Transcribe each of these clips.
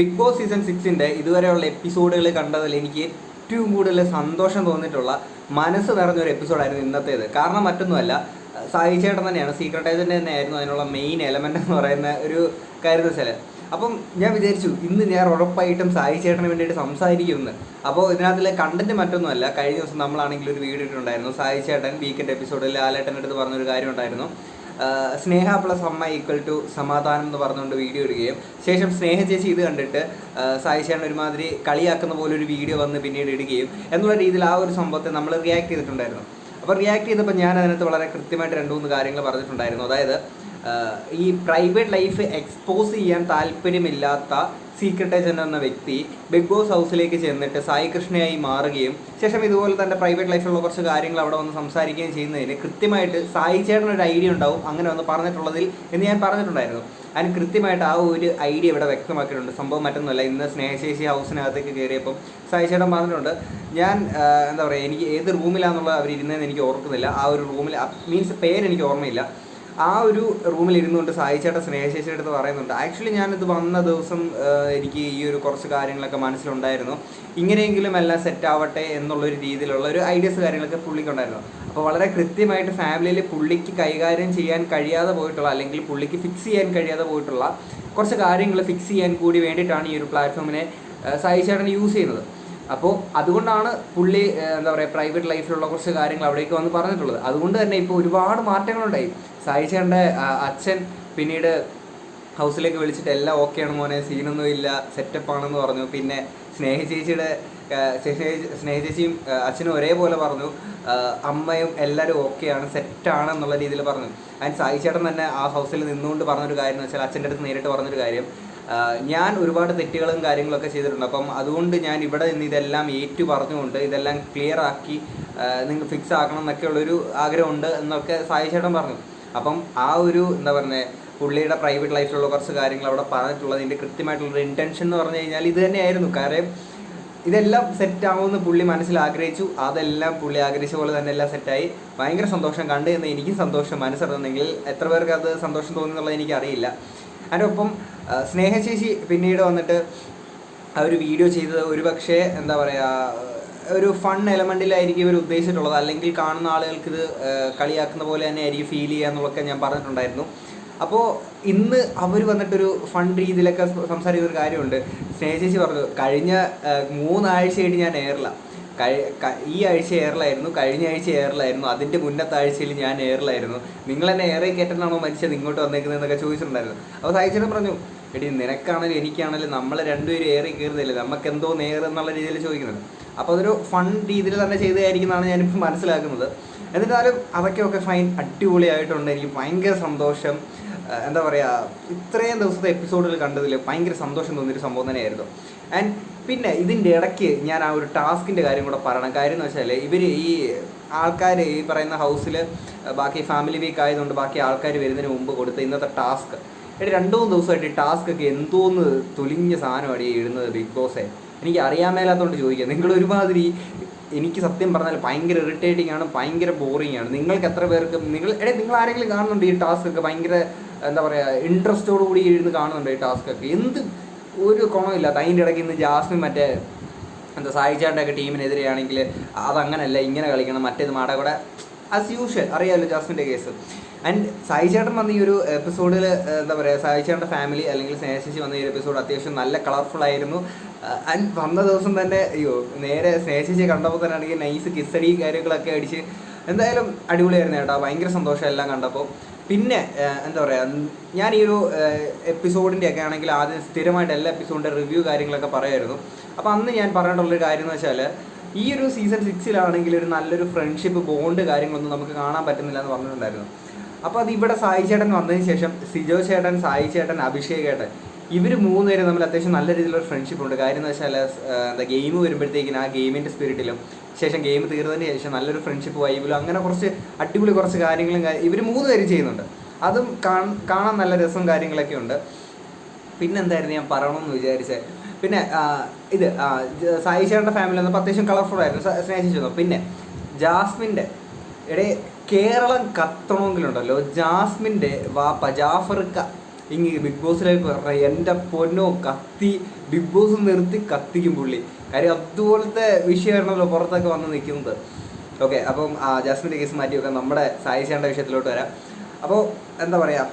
Big boss season സിക്സിന്റെ ഇതുവരെയുള്ള എപ്പിസോഡുകൾ കണ്ടതിൽ എനിക്ക് ഏറ്റവും കൂടുതൽ സന്തോഷം തോന്നിയിട്ടുള്ള മനസ്സ് നിറഞ്ഞൊരു എപ്പിസോഡായിരുന്നു ഇന്നത്തേത്. കാരണം മറ്റൊന്നുമല്ല സായി ചേട്ടൻ തന്നെയാണ് സീക്രട്ട് ഏജന്റ് തന്നെയായിരുന്നു അതിനുള്ള മെയിൻ എലമെന്റ് എന്ന് പറയുന്ന ഒരു കാര്യം അപ്പം ഞാൻ വിചാരിച്ചു ഇന്ന് ഞാൻ ഉറപ്പായിട്ടും സായി ചേട്ടന് വേണ്ടിയിട്ട് സംസാരിക്കുമെന്ന്. അപ്പോൾ ഇതിനകത്തിലെ കണ്ടന്റ് മറ്റൊന്നുമല്ല കഴിഞ്ഞ ദിവസം നമ്മളാണെങ്കിൽ ഒരു വീഡിയോ ഇട്ടുണ്ടായിരുന്നു സായി ചേട്ടൻ വീക്കെൻഡ് എപ്പിസോഡിൽ ലാലേട്ടന്റെ അടുത്ത് പറഞ്ഞൊരു കാര്യം ഉണ്ടായിരുന്നു. സ്നേഹ പ്ലസ് അമ്മ ഈക്വൽ ടു സമാധാനം എന്ന് പറഞ്ഞുകൊണ്ട് വീഡിയോ ഇടുകയും ശേഷം സ്നേഹ ചേച്ചി ഇത് കണ്ടിട്ട് സായി ചേട്ടൻ ഒരുമാതിരി കളിയാക്കുന്ന പോലെ ഒരു വീഡിയോ വന്ന് പിന്നീട് ഇടുകയും എന്നുള്ള രീതിയിൽ ആ ഒരു സംഭവത്തെ നമ്മൾ റിയാക്ട് ചെയ്തിട്ടുണ്ടായിരുന്നു. അപ്പോൾ റിയാക്ട് ചെയ്തപ്പോൾ ഞാൻ അതിനകത്ത് വളരെ കൃത്യമായിട്ട് രണ്ട് മൂന്ന് കാര്യങ്ങൾ പറഞ്ഞിട്ടുണ്ടായിരുന്നു. അതായത് ഈ പ്രൈവറ്റ് ലൈഫ് എക്സ്പോസ് ചെയ്യാൻ താല്പര്യമില്ലാത്ത സീക്രട്ട് ഏജന്റ് എന്ന വ്യക്തി ബിഗ് ബോസ് ഹൗസിലേക്ക് ചെന്നിട്ട് സായി കൃഷ്ണയായി മാറുകയും ശേഷം ഇതുപോലെ തന്റെ പ്രൈവറ്റ് ലൈഫിലുള്ള കുറച്ച് കാര്യങ്ങൾ അവിടെ വന്ന് സംസാരിക്കുകയും ചെയ്യുന്നതിന് കൃത്യമായിട്ട് സായി ചേട്ടൻ ഒരു ഐഡിയ ഉണ്ടാവും അങ്ങനെ വന്ന് പറഞ്ഞിട്ടുള്ളതിൽ എന്ന് ഞാൻ പറഞ്ഞിട്ടുണ്ടായിരുന്നു. അതിന് കൃത്യമായിട്ട് ആ ഒരു ഐഡിയ ഇവിടെ വ്യക്തമാക്കിയിട്ടുണ്ട്. സംഭവം മറ്റൊന്നുമല്ല. ഇന്ന് സ്നേഹശേഷി ഹൗസിനകത്തേക്ക് കയറിയപ്പം സായി ചേട്ടൻ പറഞ്ഞിട്ടുണ്ട് ഞാൻ എന്താ പറയുക എനിക്ക് ഏത് റൂമിലാണെന്നുള്ളത് അവരിരുന്നതെന്ന് എനിക്ക് ഓർക്കുന്നില്ല. ആ ഒരു റൂമിൽ മീൻസ് പേര് എനിക്ക് ഓർമ്മയില്ല. ആ ഒരു റൂമിൽ ഇരുന്നുകൊണ്ട് സായിച്ചേട്ട സ്നേഹശേഷിയുടെ അടുത്ത് പറയുന്നുണ്ട്. ആക്ച്വലി ഞാനിത് വന്ന ദിവസം എനിക്ക് ഈ ഒരു കുറച്ച് കാര്യങ്ങളൊക്കെ മനസ്സിലുണ്ടായിരുന്നു. ഇങ്ങനെയെങ്കിലും എല്ലാം സെറ്റ് ആവട്ടെ എന്നുള്ളൊരു രീതിയിലുള്ള ഒരു ഐഡിയസ് കാര്യങ്ങളൊക്കെ പുള്ളിക്കുണ്ടായിരുന്നു അപ്പോൾ വളരെ കൃത്യമായിട്ട് ഫാമിലിയിൽ പുള്ളിക്ക് കൈകാര്യം ചെയ്യാൻ കഴിയാതെ പോയിട്ടുള്ള അല്ലെങ്കിൽ പുള്ളിക്ക് ഫിക്സ് ചെയ്യാൻ കഴിയാതെ പോയിട്ടുള്ള കുറച്ച് കാര്യങ്ങൾ ഫിക്സ് ചെയ്യാൻ കൂടി വേണ്ടിയിട്ടാണ് ഈ ഒരു പ്ലാറ്റ്ഫോമിനെ സായിച്ചേട്ടൻ യൂസ് ചെയ്യുന്നത്. അപ്പോൾ അതുകൊണ്ടാണ് പുള്ളി എന്താ പറയുക പ്രൈവറ്റ് ലൈഫിലുള്ള കുറച്ച് കാര്യങ്ങൾ അവിടേക്ക് വന്ന് പറഞ്ഞിട്ടുള്ളത്. അതുകൊണ്ട് തന്നെ ഇപ്പോൾ ഒരുപാട് മാറ്റങ്ങളുണ്ടായി. സായിച്ചേട്ടന്റെ അച്ഛൻ പിന്നീട് ഹൗസിലേക്ക് വിളിച്ചിട്ട് എല്ലാം ഓക്കെയാണ് മോനെ സീനൊന്നും ഇല്ല സെറ്റപ്പ് ആണെന്ന് പറഞ്ഞു. പിന്നെ സ്നേഹ ചേച്ചിയുടെ സ്നേഹ- ചേച്ചിയും അച്ഛനും ഒരേപോലെ പറഞ്ഞു. അമ്മയും എല്ലാവരും ഓക്കെയാണ് സെറ്റാണ് എന്നുള്ള രീതിയിൽ പറഞ്ഞു. അതിന് സായി ചേട്ടൻ തന്നെ ആ ഹൗസിൽ നിന്നുകൊണ്ട് പറഞ്ഞൊരു കാര്യം എന്ന് വെച്ചാൽ അച്ഛന്റെ അടുത്ത് നേരിട്ട് പറഞ്ഞൊരു കാര്യം. ഞാൻ ഒരുപാട് തെറ്റുകളും കാര്യങ്ങളൊക്കെ ചെയ്തിട്ടുണ്ട്. അപ്പം അതുകൊണ്ട് ഞാൻ ഇവിടെ നിന്ന് ഇതെല്ലാം ഏറ്റു പറഞ്ഞുകൊണ്ട് ഇതെല്ലാം ക്ലിയർ ആക്കി നിങ്ങൾ ഫിക്സ് ആക്കണം എന്നൊക്കെയുള്ളൊരു ആഗ്രഹമുണ്ട് എന്നൊക്കെ സായി ചേട്ടൻ പറഞ്ഞു. അപ്പം ആ ഒരു എന്താ പറയുന്നത് പുള്ളിയുടെ പ്രൈവറ്റ് ലൈഫിലുള്ള കുറച്ച് കാര്യങ്ങൾ അവിടെ പറഞ്ഞിട്ടുള്ളത് ഇതിന്റെ കൃത്യമായിട്ടുള്ള ഇന്റൻഷൻ എന്ന് പറഞ്ഞു കഴിഞ്ഞാൽ ഇത് തന്നെയായിരുന്നു. കാര്യം ഇതെല്ലാം സെറ്റ് ആവുമെന്ന് പുള്ളി മനസ്സിൽ ആഗ്രഹിച്ചു. അതെല്ലാം പുള്ളി ആഗ്രഹിച്ച പോലെ തന്നെ എല്ലാം സെറ്റായി ഭയങ്കര സന്തോഷം കണ്ടു എന്ന് എനിക്കും സന്തോഷം മനസ്സറിഞ്ഞെങ്കിൽ എത്ര പേർക്ക് അത് സന്തോഷം തോന്നുന്നുള്ളത് എനിക്ക് അറിയില്ല അതിന്റെ ഒപ്പം സ്നേഹശേഷി പിന്നീട് വന്നിട്ട് ആ ഒരു വീഡിയോ ചെയ്തത് ഒരുപക്ഷെ എന്താ പറയുക ഒരു ഫൺ എലമെന്റിലായിരിക്കും ഇവർ ഉദ്ദേശിച്ചിട്ടുള്ളത്. അല്ലെങ്കിൽ കാണുന്ന ആളുകൾക്ക് ഇത് കളിയാക്കുന്ന പോലെ തന്നെ ആയിരിക്കും ഫീൽ ചെയ്യുക എന്നുള്ളതൊക്കെ ഞാൻ പറഞ്ഞിട്ടുണ്ടായിരുന്നു. അപ്പോൾ ഇന്ന് അവർ വന്നിട്ടൊരു ഫൺ രീതിയിലൊക്കെ സംസാരിക്കുന്ന ഒരു കാര്യമുണ്ട്. സ്നേഹചേച്ചി പറഞ്ഞു കഴിഞ്ഞ മൂന്നാഴ്ചയായിട്ട് ഞാൻ ക- ഈ ആഴ്ച എയറിലായിരുന്നു കഴിഞ്ഞ ആഴ്ച എയറിലായിരുന്നു അതിന്റെ മുന്നത്തെ ആഴ്ചയിൽ ഞാൻ എയറിലായിരുന്നു നിങ്ങൾ എന്നെ ഏറെ കയറ്റനാണോ മനുഷ്യൻ ഇങ്ങോട്ട് വന്നേക്കുന്നതെന്നൊക്കെ ചോദിച്ചിട്ടുണ്ടായിരുന്നു. അപ്പോൾ സായിച്ചേട്ടൻ പറഞ്ഞു എടി നിനക്കാണെങ്കിലും എനിക്കാണെങ്കിലും നമ്മൾ രണ്ടുപേരും ഏറെ കയറുന്നില്ല? നമുക്ക് എന്തോ നേർ എന്നുള്ള രീതിയിൽ ചോദിക്കുന്നത്. അപ്പോൾ അതൊരു ഫൺ രീതിയിൽ തന്നെ ചെയ്തതായിരിക്കുന്നതാണ് ഞാനിപ്പോൾ മനസ്സിലാക്കുന്നത്. എന്നിട്ടാലും അതൊക്കെയൊക്കെ ഫൈൻ അടിപൊളിയായിട്ടുണ്ട് എനിക്ക് ഭയങ്കര സന്തോഷം. എന്താ പറയുക ഇത്രയും ദിവസത്തെ എപ്പിസോഡിൽ കണ്ടതിൽ ഭയങ്കര സന്തോഷം തോന്നിയൊരു സംഭവം തന്നെയായിരുന്നു. ആൻഡ് പിന്നെ ഇതിന്റെ ഇടയ്ക്ക് ഞാൻ ആ ഒരു ടാസ്കിന്റെ കാര്യം കൂടെ പറയണം. കാര്യം എന്ന് വെച്ചാൽ ഇവർ ഈ ആൾക്കാർ ഈ പറയുന്ന ഹൗസിൽ ബാക്കി ഫാമിലി വീക്ക് ആയതുകൊണ്ട് ബാക്കി ആൾക്കാർ വരുന്നതിന് മുമ്പ് കൊടുത്ത ഇന്നത്തെ ടാസ്ക്. എടി രണ്ടു മൂന്ന് ദിവസമായിട്ട് ഈ ടാസ്ക് ഒക്കെ എന്തോന്ന് തുലിഞ്ഞ സാധനമാണ് ഈ ഇടുന്നത് ബിഗ് ബോസേ. എനിക്ക് അറിയാൻ മേലാത്തതുകൊണ്ട് ചോദിക്കുക നിങ്ങൾ ഒരുമാതിരി എനിക്ക് സത്യം പറഞ്ഞാൽ ഭയങ്കര ഇറിറ്റേറ്റിംഗ് ആണ് ഭയങ്കര ബോറിംഗ് ആണ്. നിങ്ങൾക്ക് എത്ര പേർക്ക് നിങ്ങൾ എടേ നിങ്ങൾ ആരെങ്കിലും കാണുന്നുണ്ട് ഈ ടാസ്ക് ഒക്കെ? ഭയങ്കര എന്താ പറയുക ഇൻട്രസ്റ്റോട് കൂടി ഇരുന്ന് കാണുന്നുണ്ട് ഈ ടാസ്ക് ഒക്കെ? എന്ത് ഒരു കുണമില്ല അതിന്റെ ഇടയ്ക്ക് ഇന്ന് ജാസ്മിൻ മറ്റേ എന്താ സായിച്ചാന്റെ ഒക്കെ ടീമിനെതിരെയാണെങ്കിൽ അതങ്ങനല്ല ഇങ്ങനെ കളിക്കണം മറ്റേത് മാട കൂടെ. ആസ് യൂഷ്വൽ അറിയാമല്ലോ ജാസ്മിന്റെ കേസ്. ആൻഡ് സായി ചേട്ടൻ വന്ന ഈ ഒരു എപ്പിസോഡിൽ എന്താ പറയുക സായി ചേട്ടന്റെ ഫാമിലി അല്ലെങ്കിൽ സ്നേഹശേഷി വന്ന ഈ ഒരു എപ്പിസോഡ് അത്യാവശ്യം നല്ല കളർഫുൾ ആയിരുന്നു. ആൻഡ് വന്ന ദിവസം തന്നെ അയ്യോ നേരെ സ്നേഹശേഷിയെ കണ്ടപ്പോൾ തന്നെ ആണെങ്കിൽ നൈസ് കിസ്സടി കാര്യങ്ങളൊക്കെ അടിച്ച് എന്തായാലും അടിപൊളിയായിരുന്നു കേട്ടോ. ഭയങ്കര സന്തോഷം എല്ലാം കണ്ടപ്പോൾ. പിന്നെ എന്താ പറയുക ഞാൻ ഈ ഒരു എപ്പിസോഡിന്റെ ഒക്കെ ആണെങ്കിൽ ആദ്യം സ്ഥിരമായിട്ട് എല്ലാ എപ്പിസോഡിന്റെ റിവ്യൂ കാര്യങ്ങളൊക്കെ പറയായിരുന്നു. അപ്പോൾ അന്ന് ഞാൻ പറയേണ്ടുള്ളൊരു കാര്യം എന്ന് വെച്ചാൽ ഈ ഒരു സീസൺ സിക്സിലാണെങ്കിൽ ഒരു നല്ലൊരു ഫ്രണ്ട്ഷിപ്പ് ബോണ്ട് കാര്യങ്ങളൊന്നും നമുക്ക് കാണാൻ പറ്റുന്നില്ല എന്ന് പറഞ്ഞിട്ടുണ്ടായിരുന്നു. അപ്പോൾ അത് ഇവിടെ സായി ചേട്ടൻ വന്നതിന് ശേഷം സിജോ ചേട്ടൻ സായി ചേട്ടൻ അഭിഷേക് ചേട്ടൻ ഇവർ മൂന്നുപേരും തമ്മിൽ അത്യാവശ്യം നല്ല രീതിയിലുള്ള ഫ്രണ്ട്ഷിപ്പ് ഉണ്ട്. കാര്യം എന്ന് വെച്ചാൽ എന്താ ഗെയിം വരുമ്പോഴത്തേക്കിന് ആ ഗെയിമിന്റെ സ്പിരിറ്റിലും ശേഷം ഗെയിം തീർന്നതിന് ശേഷം നല്ലൊരു ഫ്രണ്ട്ഷിപ്പ് വൈബിലും അങ്ങനെ കുറച്ച് അടിപൊളി കുറച്ച് കാര്യങ്ങളും ഇവർ മൂന്ന് പേര് ചെയ്യുന്നുണ്ട്. അതും കാണാൻ നല്ല രസം കാര്യങ്ങളൊക്കെ ഉണ്ട്. പിന്നെന്തായിരുന്നു ഞാൻ പറയണമെന്ന് വിചാരിച്ചത് പിന്നെ ഇത് സായി ചേട്ടന്റെ ഫാമിലി വന്നപ്പോൾ അത്യാവശ്യം കളർഫുൾ ആയിരുന്നു. സ്നേഹിച്ചു പിന്നെ ജാസ്മിന്റെ ഇടയിൽ കേരളം കത്തണമെങ്കിലുണ്ടല്ലോ. ജാസ്മിന്റെ വാപ്പ ജാഫർക്ക ഇങ്ങ് ബിഗ് ബോസിലേക്ക് പറഞ്ഞ എന്റെ പൊന്നോ കത്തി ബിഗ് ബോസ് നിർത്തി കത്തിക്കും പുള്ളി. കാര്യം അതുപോലത്തെ വിഷയമായിരുന്നല്ലോ പുറത്തൊക്കെ വന്ന് നിൽക്കുന്നത്. ഓക്കെ അപ്പം ജാസ്മിന്റെ കേസ് മാറ്റി വെക്കാം നമ്മുടെ സായി ചേട്ടന്റെ വിഷയത്തിലോട്ട് വരാം. അപ്പോൾ എന്താ പറയുക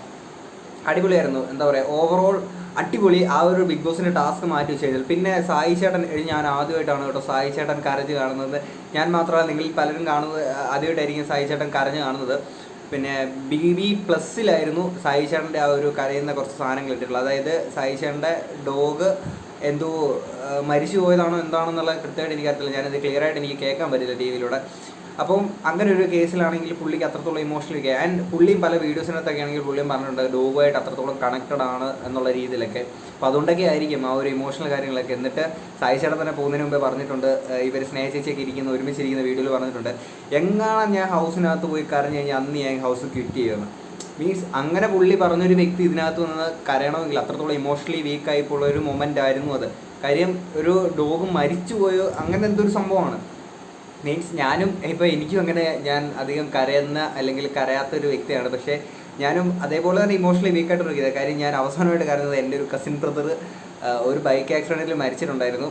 അടിപൊളിയായിരുന്നു. എന്താ പറയുക ഓവറോൾ അടിപൊളി ആ ഒരു ബിഗ് ബോസിന്റെ ടാസ്ക് മാറ്റി വെച്ച് കഴിഞ്ഞാൽ. പിന്നെ സായി ചേട്ടൻ ഞാൻ ആദ്യമായിട്ടാണ് കേട്ടോ സായി ചേട്ടൻ കരഞ്ഞ് കാണുന്നത്. ഞാൻ മാത്രമല്ല നിങ്ങളിൽ പലരും കാണുന്നത് ആദ്യമായിട്ടായിരിക്കും സായി ചേട്ടൻ കരഞ്ഞ് കാണുന്നത്. പിന്നെ ബി ബി പ്ലസ്സിലായിരുന്നു സായി ചേട്ടന്റെ ആ ഒരു കരയുന്ന കുറച്ച് സാധനങ്ങൾ ഇട്ടിട്ടുള്ളത്. അതായത് സായി ചേട്ടന്റെ ഡോഗ് എന്തോ മരിച്ചു പോയതാണോ എന്താണെന്നുള്ള കൃത്യമായിട്ട് എനിക്കറിയില്ല ഞാനത് ക്ലിയറായിട്ട് എനിക്ക് കേൾക്കാൻ പറ്റില്ല ടി വിയിലൂടെ അപ്പം അങ്ങനെ ഒരു കേസിലാണെങ്കിൽ പുള്ളിക്ക് അത്രത്തോളം ഇമോഷണൽ ഒക്കെ. ആൻഡ് പുള്ളിയും പല വീഡിയോസിനകത്തൊക്കെ ആണെങ്കിൽ പുള്ളിയും പറഞ്ഞിട്ടുണ്ട് ഡോഗുമായിട്ട് അത്രത്തോളം കണക്റ്റഡ് ആണ് എന്നുള്ള രീതിയിലൊക്കെ. അപ്പോൾ അതുകൊണ്ടൊക്കെ ആയിരിക്കും ആ ഒരു ഇമോഷണൽ കാര്യങ്ങളൊക്കെ. എന്നിട്ട് സായി ചേട്ടൻ തന്നെ പോകുന്നതിന് മുമ്പേ പറഞ്ഞിട്ടുണ്ട് ഇവർ സ്നേഹ ചേച്ചിയൊക്കെ ഇരിക്കുന്ന ഒരുമിച്ചിരിക്കുന്ന വീഡിയോയിൽ പറഞ്ഞിട്ടുണ്ട്. എങ്ങാണ് ഞാൻ ഹൗസിനകത്ത് പോയി കരഞ്ഞു കഴിഞ്ഞാൽ അന്ന് ഞാൻ ഹൗസ് ക്വിറ്റ് ചെയ്യുന്നത് മീൻസ് അങ്ങനെ പുള്ളി പറഞ്ഞൊരു വ്യക്തി ഇതിനകത്ത് നിന്ന് കരയണമെങ്കിൽ അത്രത്തോളം ഇമോഷണലി വീക്ക് ആയിപ്പോയുള്ള ഒരു മൊമെന്റ് ആയിരുന്നു അത്. കാര്യം ഒരു ഡോഗ് മരിച്ചുപോയോ അങ്ങനെ എന്തൊരു സംഭവമാണ്. മീൻസ് ഞാനും ഇപ്പോൾ എനിക്കും അങ്ങനെ ഞാൻ അധികം കരയുന്ന അല്ലെങ്കിൽ കരയാത്ത ഒരു വ്യക്തിയാണ്. പക്ഷേ ഞാനും അതേപോലെ തന്നെ ഇമോഷണലി വീക്കായിട്ട് നോക്കിയത് കാര്യം ഞാൻ അവസാനമായിട്ട് കരുതുന്നത് എന്റെ ഒരു കസിൻ ബ്രദർ ഒരു ബൈക്ക് ആക്സിഡന്റിൽ മരിച്ചിട്ടുണ്ടായിരുന്നു.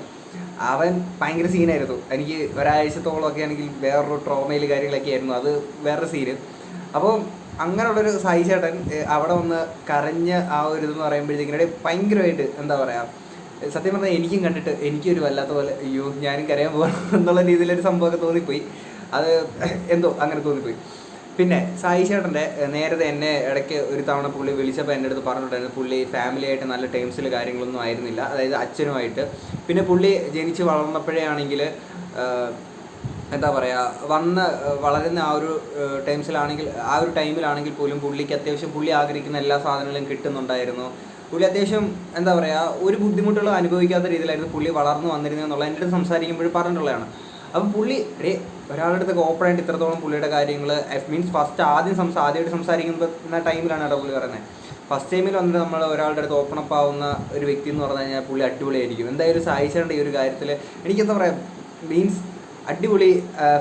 അവൻ ഭയങ്കര സീനായിരുന്നു എനിക്ക് ഒരാഴ്ചത്തോളം ഒക്കെ ആണെങ്കിൽ വേറൊരു ട്രോമയിൽ കാര്യങ്ങളൊക്കെ ആയിരുന്നു. അത് വേറൊരു സീന് അപ്പോൾ അങ്ങനെയുള്ളൊരു സായി ചേട്ടൻ അവിടെ വന്ന് കരഞ്ഞ് ആ ഒരു ഇതെന്ന് പറയുമ്പോഴത്തേക്കിനിടെ ഭയങ്കരമായിട്ട് എന്താ പറയുക സത്യം പറഞ്ഞാൽ എനിക്കും കണ്ടിട്ട് എനിക്കൊരു വല്ലാത്ത പോലെ അയ്യോ ഞാനും കരയാൻ പോകണം എന്നുള്ള രീതിയിലൊരു സംഭവമൊക്കെ തോന്നിപ്പോയി. അത് എന്തോ അങ്ങനെ തോന്നിപ്പോയി. പിന്നെ സായി ചേട്ടന്റെ നേരത്തെ എന്നെ ഇടയ്ക്ക് ഒരു തവണ പുള്ളി വിളിച്ചപ്പോൾ എന്റെ അടുത്ത് പറഞ്ഞിട്ടുണ്ടായിരുന്നു പുള്ളി ഫാമിലിയായിട്ട് നല്ല ടേംസിൽ കാര്യങ്ങളൊന്നും ആയിരുന്നില്ല. അതായത് അച്ഛനുമായിട്ട്. പിന്നെ പുള്ളി ജനിച്ച് വളർന്നപ്പോഴേ ആണെങ്കിൽ എന്താ പറയുക വന്ന് വളരുന്ന ആ ഒരു ടൈംസിലാണെങ്കിൽ ആ ഒരു ടൈമിലാണെങ്കിൽ പോലും പുള്ളിക്ക് അത്യാവശ്യം പുള്ളി ആഗ്രഹിക്കുന്ന എല്ലാ സാധനങ്ങളും കിട്ടുന്നുണ്ടായിരുന്നു. പുള്ളി അത്യാവശ്യം എന്താ പറയുക ഒരു ബുദ്ധിമുട്ടുകളും അനുഭവിക്കാത്ത രീതിയിലായിരുന്നു പുള്ളി വളർന്നു വന്നിരുന്നത് എന്നുള്ള എന്റെ അടുത്ത് സംസാരിക്കുമ്പോൾ പറഞ്ഞിട്ടുള്ളതാണ്. അപ്പം പുള്ളി ഡേ ഒരാളുടെ അടുത്തൊക്കെ ഓപ്പൺ ആയിട്ട് ഇത്രത്തോളം പുള്ളിയുടെ കാര്യങ്ങൾ മീൻസ് ഫസ്റ്റ് ആദ്യം സംസാ ആദ്യമായിട്ട് സംസാരിക്കുന്ന ടൈമിലാണ് കേട്ടോ പുള്ളി പറയുന്നത് ഫസ്റ്റ് ടൈമിൽ വന്നിട്ട് നമ്മൾ ഒരാളുടെ അടുത്ത് ഓപ്പൺ അപ്പ് ആവുന്ന ഒരു വ്യക്തി എന്ന് പറഞ്ഞു കഴിഞ്ഞാൽ പുള്ളി അടിപൊളിയായിരിക്കും. എന്തായാലും സായിച്ചേണ്ട ഈ ഒരു കാര്യത്തിൽ എനിക്കെന്താ പറയുക മീൻസ് അടിപൊളി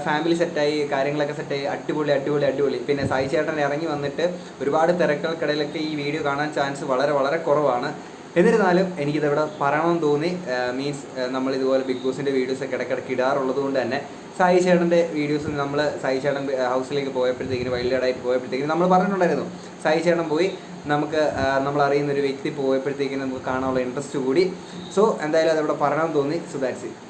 ഫാമിലി സെറ്റായി കാര്യങ്ങളൊക്കെ സെറ്റായി അടിപൊളി അടിപൊളി അടിപൊളി. പിന്നെ സായി ചേട്ടൻ ഇറങ്ങി വന്നിട്ട് ഒരുപാട് തിരക്കുകൾക്കിടയിലൊക്കെ ഈ വീഡിയോ കാണാൻ ചാൻസ് വളരെ വളരെ കുറവാണ്. എന്നിരുന്നാലും എനിക്കിതിവിടെ പറയണമെന്ന് തോന്നി. മീൻസ് നമ്മൾ ഇതുപോലെ ബിഗ് ബോസിന്റെ വീഡിയോസൊക്കെ ഇടയ്ക്കിടയ്ക്ക് ഇടാറുള്ളത് കൊണ്ട് തന്നെ സായി ചേട്ടന്റെ വീഡിയോസ് നമ്മൾ സായി ചേട്ടൻ ഹൗസിലേക്ക് പോയപ്പോഴത്തേക്കിന് വൈൽഡായി പോയപ്പോഴത്തേക്കിന് നമ്മൾ പറഞ്ഞിട്ടുണ്ടായിരുന്നു. സായി ചേട്ടൻ പോയി. നമുക്ക് നമ്മൾ അറിയുന്ന ഒരു വ്യക്തി പോയപ്പോഴത്തേക്കിന് നമുക്ക് കാണാനുള്ള ഇൻട്രസ്റ്റ് കൂടി. സോ എന്തായാലും അതിവിടെ പറയണമെന്ന് തോന്നി. So that's it